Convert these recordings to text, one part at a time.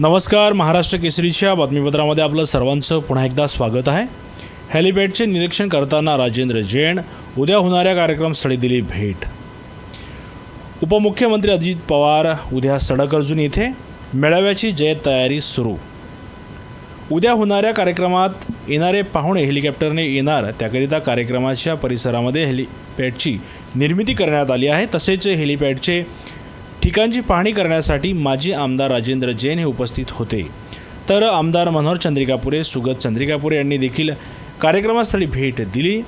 नमस्कार महाराष्ट्र केसरीच्या बातमीपत्रामध्ये आपलं सर्वांचं पुन्हा एकदा स्वागत आहे. हेलिपॅडचे निरीक्षण करताना राजेंद्र जैन उद्या होणाऱ्या कार्यक्रमस्थळी दिली भेट. उपमुख्यमंत्री अजित पवार उद्या सडक अर्जुन येथे मेळाव्याची जय तयारी सुरू. उद्या होणाऱ्या कार्यक्रमात येणारे पाहुणे हेलिकॉप्टरने येणार त्याकरिता कार्यक्रमाच्या परिसरामध्ये हेलिपॅडची निर्मिती करण्यात आली आहे. तसेच हेलिपॅडचे ठिकाणची पाहणी करण्यासाठी माजी आमदार राजेंद्र जैन हे उपस्थित होते. तर आमदार मनोहर चंद्रिकापुरे सुगत चंद्रिकापुरे यांनी देखील कार्यक्रमास्थळी भेट दिली.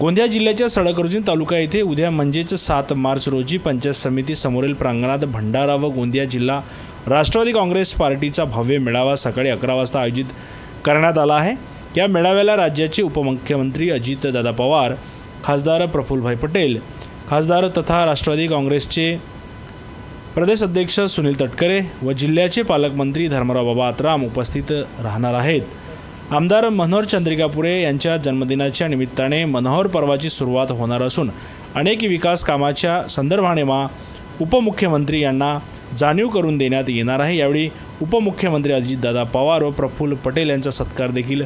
गोंदिया जिल्ह्याच्या सडकर्जुन तालुका येथे उद्या म्हणजेच सात मार्च रोजी पंचायत समिती समोरील प्रांगणात भंडारा व गोंदिया जिल्हा राष्ट्रवादी काँग्रेस पार्टीचा भव्य मेळावा सकाळी अकरा वाजता आयोजित करण्यात आला आहे. या मेळाव्याला राज्याचे उपमुख्यमंत्री अजितदादा पवार खासदार प्रफुल्लभाई पटेल खासदार तथा राष्ट्रवादी काँग्रेसचे प्रदेश अध्यक्ष सुनील तटकरे व जिल्ह्याचे पालकमंत्री धर्मराव बाबा आत्राम उपस्थित राहणार आहेत. आमदार मनोहर चंद्रिकापुरे यांच्या जन्मदिनाच्या निमित्ताने मनोहर पर्वाची सुरुवात होणार असून अनेक विकास कामाच्या संदर्भाने मा उपमुख्यमंत्री यांना जाणीव करून देण्यात येणार आहे. यावेळी उपमुख्यमंत्री अजितदादा पवार व प्रफुल्ल पटेल यांचा सत्कार देखील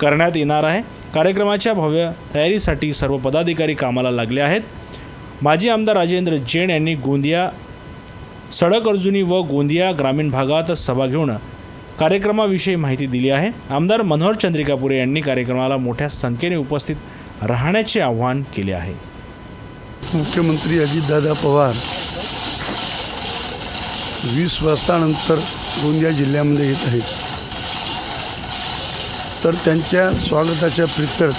करण्यात येणार आहे. कार्यक्रमाच्या भव्य तयारीसाठी सर्व पदाधिकारी कामाला लागले आहेत. माजी आमदार राजेंद्र जैन यांनी गोंदिया सडक अर्जुनी व गोंदिया ग्रामीण भागात सभा घेऊन कार्यक्रमाविषयी माहिती दिली आहे. आमदार मनोहर चंद्रिकापुरे यांनी कार्यक्रमाला मोठ्या संख्येने उपस्थित राहण्याचे आवाहन केले आहे. मुख्यमंत्री अजितदादा पवार वीस वाजतानंतर गोंदिया जिल्ह्यामध्ये येत आहेत. तर त्यांच्या स्वागताच्या प्रित्यर्थ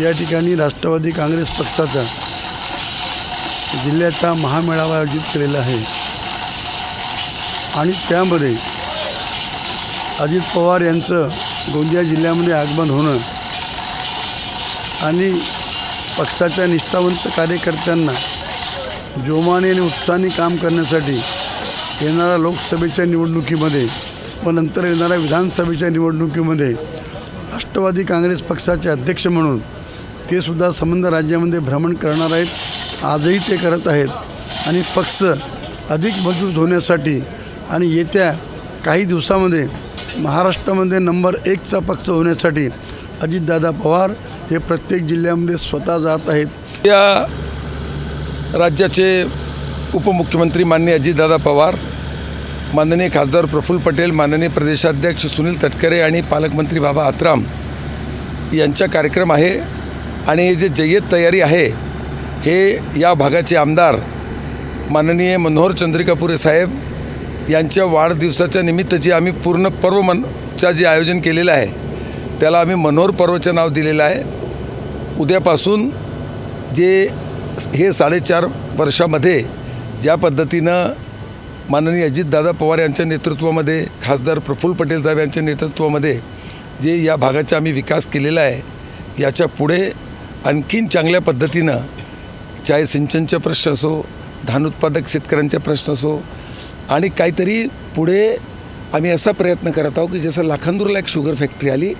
या ठिकाणी राष्ट्रवादी काँग्रेस पक्षाचा जिल्ह्याचा महामेळावा आयोजित केलेला आहे. आणि त्यामध्ये अजित पवार यांचं गोंदिया जिल्ह्यामध्ये आगमन होणं आणि पक्षाच्या निष्ठावंत कार्यकर्त्यांना जोमाने आणि उत्साहाने काम करण्यासाठी येणाऱ्या लोकसभेच्या निवडणुकीमध्ये व नंतर येणाऱ्या विधानसभेच्या निवडणुकीमध्ये राष्ट्रवादी काँग्रेस पक्षाचे अध्यक्ष म्हणून ते सुद्धा संबंध राज्यामध्ये भ्रमण करणार आहेत. आजही ते करत आहेत. आणि पक्ष अधिक मजबूत होण्यासाठी आणि येत्या काही दिवसामध्ये महाराष्ट्रामध्ये नंबर एकचा पक्ष होण्यासाठी अजितदादा पवार हे प्रत्येक जिल्ह्यामध्ये स्वतः जात आहेत. या राज्याचे उपमुख्यमंत्री माननीय अजितदादा पवार माननीय खासदार प्रफुल्ल पटेल माननीय प्रदेशाध्यक्ष सुनील तटकरे आणि पालकमंत्री बाबा आत्राम यांचा कार्यक्रम आहे. आणि हे जे जय्यत तयारी आहे हे या भागाचे आमदार माननीय मनोहर चंद्रिकापुरे साहेब यांच्या वाढदिवसाच्या निमित्त जे आम्ही पूर्ण पर्व मनच्या जे आयोजन केलेलं आहे त्याला आम्ही मनोहर पर्वचं नाव दिलेलं आहे. उद्यापासून जे हे साडेचार वर्षामध्ये ज्या पद्धतीनं माननीय अजितदादा पवार यांच्या नेतृत्वामध्ये खासदार प्रफुल्ल पटेल साहेब यांच्या नेतृत्वामध्ये जे या भागाचा आम्ही विकास केलेला आहे याच्यापुढे आणखीन चांगल्या पद्धतीनं चाहे सिंचनचे प्रश्न असो धान उत्पादक शेतकऱ्यांचे प्रश्न असो आणि काहीतरी पुढे आम्ही असा प्रयत्न करत आहोत की जसं लाखांदूरला एक शुगर फॅक्टरी आली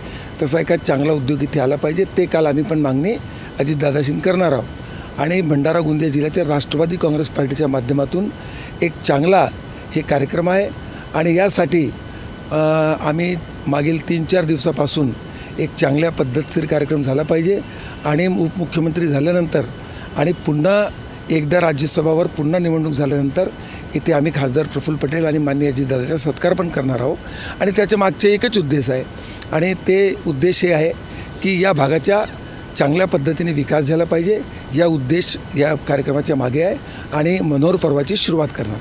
तसा एका चांगला उद्योग इथे आला पाहिजे. ते काल आम्ही पण मागणी अजितदादाशीन करणार आहोत. आणि भंडारा गोंदिया जिल्ह्याच्या राष्ट्रवादी काँग्रेस पार्टीच्या माध्यमातून एक चांगला हे कार्यक्रम आहे. आणि यासाठी आम्ही मागील तीन चार दिवसापासून एक चांगल्या पद्धतशीर कार्यक्रम झाला पाहिजे. आणि उपमुख्यमंत्री झाल्यानंतर आणि पुन्हा एकदा राज्यसभावर पुन्हा निवडणूक झाल्यानंतर इथे आम्ही खासदार प्रफुल्ल पटेल आणि मान्य अजितदादाचा सत्कार पण करणार आहोत. आणि त्याच्या मागचे एकच उद्देश आहे. आणि ते उद्देश हे आहे की या भागाच्या चांगल्या पद्धतीने विकास झाला पाहिजे. या उद्देश या कार्यक्रमाच्या मागे आहे आणि मनोहर पर्वाची सुरुवात करणार.